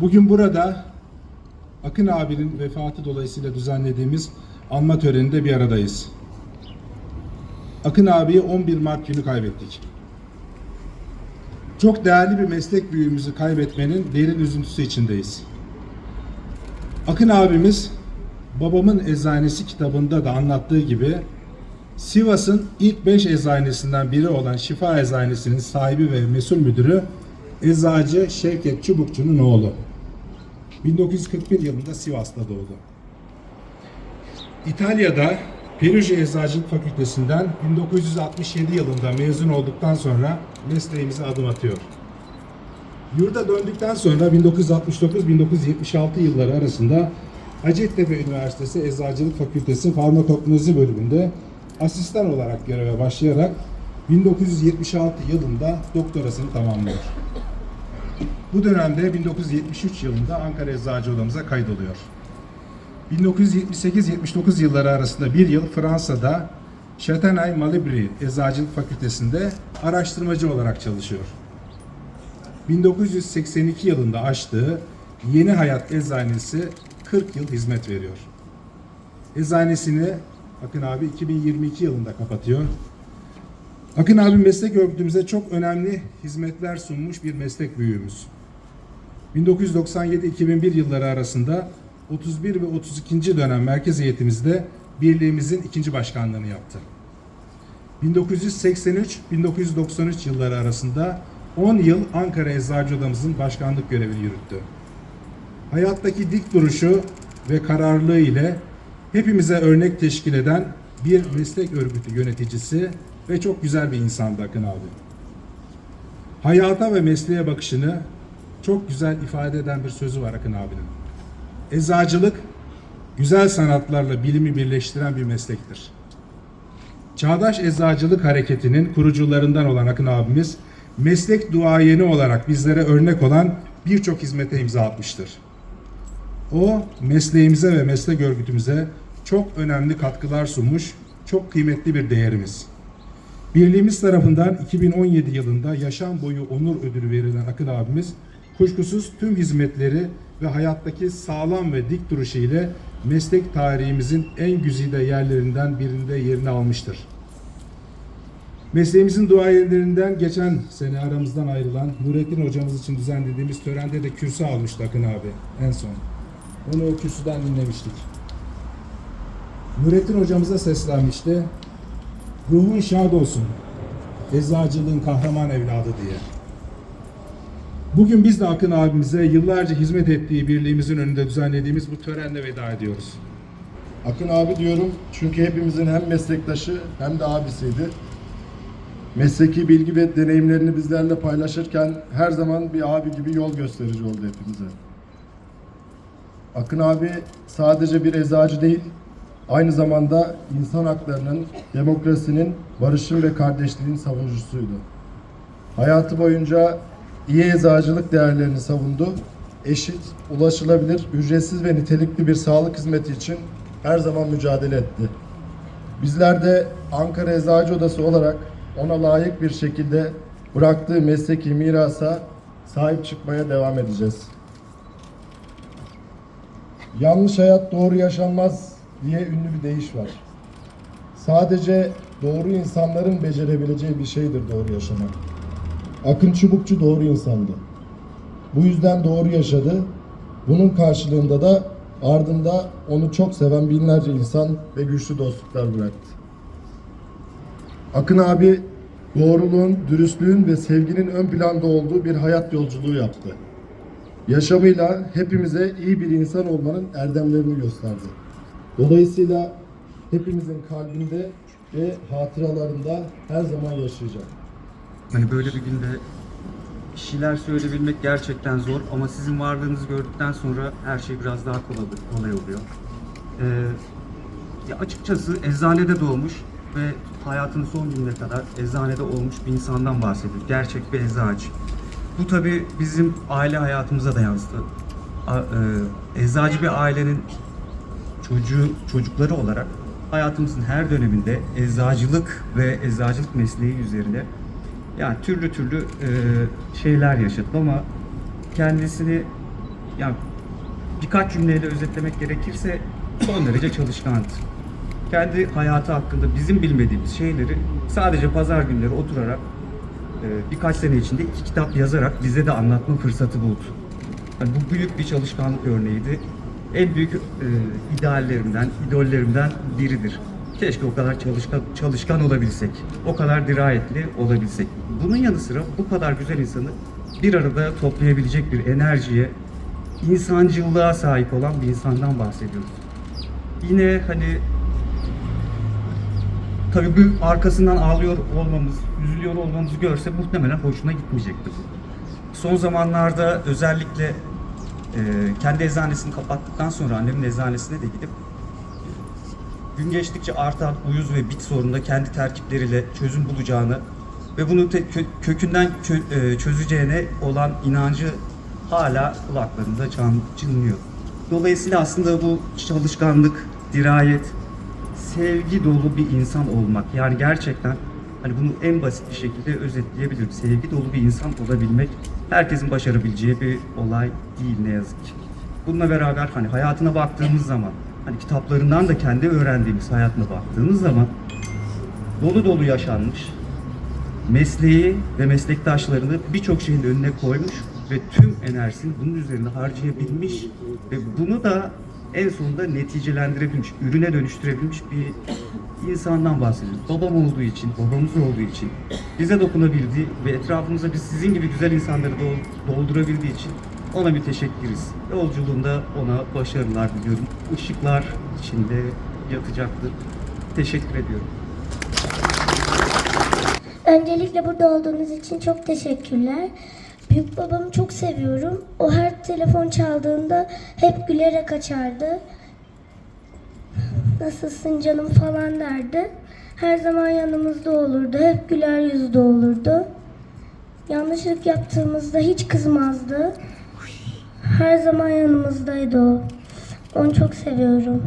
Bugün burada Akın abinin vefatı dolayısıyla düzenlediğimiz anma töreninde bir aradayız. Akın abiyi 11 Mart günü kaybettik. Çok değerli bir meslek büyüğümüzü kaybetmenin derin üzüntüsü içindeyiz. Akın abimiz Babamın Eczanesi kitabında da anlattığı gibi Sivas'ın ilk 5 eczanesinden biri olan Şifa Eczanesi'nin sahibi ve mesul müdürü Eczacı Şevket Çubukçu'nun oğlu. 1941 yılında Sivas'ta doğdu. İtalya'da Perugia Eczacılık Fakültesinden 1967 yılında mezun olduktan sonra mesleğimize adım atıyor. Yurda döndükten sonra 1969-1976 yılları arasında Hacettepe Üniversitesi Eczacılık Fakültesi Farmakoloji bölümünde asistan olarak göreve başlayarak 1976 yılında doktorasını tamamlıyor. Bu dönemde 1973 yılında Ankara Eczacı Odamıza kaydoluyor. 1978-79 yılları arasında bir yıl Fransa'da Châtenay Malibri Eczacılık Fakültesi'nde araştırmacı olarak çalışıyor. 1982 yılında açtığı Yeni Hayat Eczanesi 40 yıl hizmet veriyor. Eczanesini Akın abi 2022 yılında kapatıyor. Akın abi meslek örgütümüze çok önemli hizmetler sunmuş bir meslek büyüğümüz. 1997-2001 yılları arasında 31 ve 32. dönem merkez heyetimizde birliğimizin ikinci başkanlığını yaptı. 1983-1993 yılları arasında 10 yıl Ankara Eczacı Odamızın başkanlık görevini yürüttü. Hayattaki dik duruşu ve kararlılığı ile hepimize örnek teşkil eden bir meslek örgütü yöneticisi ve çok güzel bir insandı Akın abi. Hayata ve mesleğe bakışını çok güzel ifade eden bir sözü var Akın abinin. Eczacılık güzel sanatlarla bilimi birleştiren bir meslektir. Çağdaş Eczacılık Hareketi'nin kurucularından olan Akın abimiz meslek duayeni olarak bizlere örnek olan birçok hizmete imza atmıştır. O mesleğimize ve meslek örgütümüze çok önemli katkılar sunmuş, çok kıymetli bir değerimiz. Birliğimiz tarafından 2017 yılında yaşam boyu onur ödülü verilen Akın abimiz kuşkusuz tüm hizmetleri ve hayattaki sağlam ve dik duruşu ile meslek tarihimizin en güzide yerlerinden birinde yerini almıştır. Mesleğimizin duayenlerinden geçen sene aramızdan ayrılan Nurettin hocamız için düzenlediğimiz törende de kürsü almıştı Akın abi en son. Onu o kürsüden dinlemiştik. Nurettin hocamıza seslenmişti. Ruhun şad olsun. Eczacılığın kahraman evladı diye. Bugün biz de Akın abimize yıllarca hizmet ettiği birliğimizin önünde düzenlediğimiz bu törenle veda ediyoruz. Akın abi diyorum çünkü hepimizin hem meslektaşı hem de abisiydi. Mesleki bilgi ve deneyimlerini bizlerle paylaşırken her zaman bir abi gibi yol gösterici oldu hepimize. Akın abi sadece bir eczacı değil, aynı zamanda insan haklarının, demokrasinin, barışın ve kardeşliğin savunucusuydu. Hayatı boyunca iyi eczacılık değerlerini savundu. Eşit, ulaşılabilir, ücretsiz ve nitelikli bir sağlık hizmeti için her zaman mücadele etti. Bizler de Ankara Eczacı Odası olarak ona layık bir şekilde bıraktığı mesleki mirasa sahip çıkmaya devam edeceğiz. Yanlış hayat doğru yaşanmaz diye ünlü bir deyiş var. Sadece doğru insanların becerebileceği bir şeydir doğru yaşamak. Akın Çubukçu doğru insandı. Bu yüzden doğru yaşadı. Bunun karşılığında da ardında onu çok seven binlerce insan ve güçlü dostluklar bıraktı. Akın abi doğruluğun, dürüstlüğün ve sevginin ön planda olduğu bir hayat yolculuğu yaptı. Yaşamıyla hepimize iyi bir insan olmanın erdemlerini gösterdi. Dolayısıyla hepimizin kalbinde ve hatıralarında her zaman yaşayacak. Hani böyle bir günde bir şeyler söyleyebilmek gerçekten zor ama sizin varlığınızı gördükten sonra her şey biraz daha kolay, kolay oluyor. Ee, ya açıkçası eczanede doğmuş ve hayatının son gününe kadar eczanede olmuş bir insandan bahsediyor. Gerçek bir eczacı. Bu tabi bizim aile hayatımıza da yansıdı. A- e, eczacı bir ailenin çocuğu, çocukları olarak hayatımızın her döneminde eczacılık ve eczacılık mesleği üzerine Yani türlü türlü e, şeyler yaşadım ama kendisini yani birkaç cümleyle özetlemek gerekirse son derece çalışkandı. Kendi hayatı hakkında bizim bilmediğimiz şeyleri sadece pazar günleri oturarak e, birkaç sene içinde iki kitap yazarak bize de anlatma fırsatı buldu. Yani bu büyük bir çalışkanlık örneğiydi. En büyük e, ideallerimden, idollerimden biridir. Keşke o kadar çalışkan, çalışkan olabilsek, o kadar dirayetli olabilsek. Bunun yanı sıra bu kadar güzel insanı bir arada toplayabilecek bir enerjiye, insancılığa sahip olan bir insandan bahsediyoruz. Yine hani tabii bu arkasından ağlıyor olmamız, üzülüyor olmamızı görse muhtemelen hoşuna gitmeyecektir. Son zamanlarda özellikle e, kendi eczanesini kapattıktan sonra annemin eczanesine de gidip gün geçtikçe artan uyuz ve bit sorununda kendi terkipleriyle çözüm bulacağını ve bunu te- kö- kökünden kö- e, çözeceğine olan inancı hala kulaklarında çan, çınlıyor. Dolayısıyla aslında bu çalışkanlık, dirayet, sevgi dolu bir insan olmak. Yani gerçekten hani bunu en basit bir şekilde özetleyebilirim. Sevgi dolu bir insan olabilmek herkesin başarabileceği bir olay değil ne yazık ki. Bununla beraber hani hayatına baktığımız zaman hani kitaplarından da kendi öğrendiğimiz hayatına baktığımız zaman dolu dolu yaşanmış, mesleği ve meslektaşlarını birçok şeyin önüne koymuş ve tüm enerjisini bunun üzerine harcayabilmiş ve bunu da en sonunda neticelendirebilmiş, ürüne dönüştürebilmiş bir insandan bahsediyoruz. Babam olduğu için, babamız olduğu için bize dokunabildiği ve etrafımıza biz sizin gibi güzel insanları dol- doldurabildiği için ona bir teşekkürüz. Yolculuğunda ona başarılar diliyorum. Işıklar içinde yatacaktır. Teşekkür ediyorum. Öncelikle burada olduğunuz için çok teşekkürler. Büyük babamı çok seviyorum. O her telefon çaldığında hep gülerek açardı. Nasılsın canım falan derdi. Her zaman yanımızda olurdu. Hep güler yüzlü olurdu. Yanlışlık yaptığımızda hiç kızmazdı. Her zaman yanımızdaydı o. Onu çok seviyorum.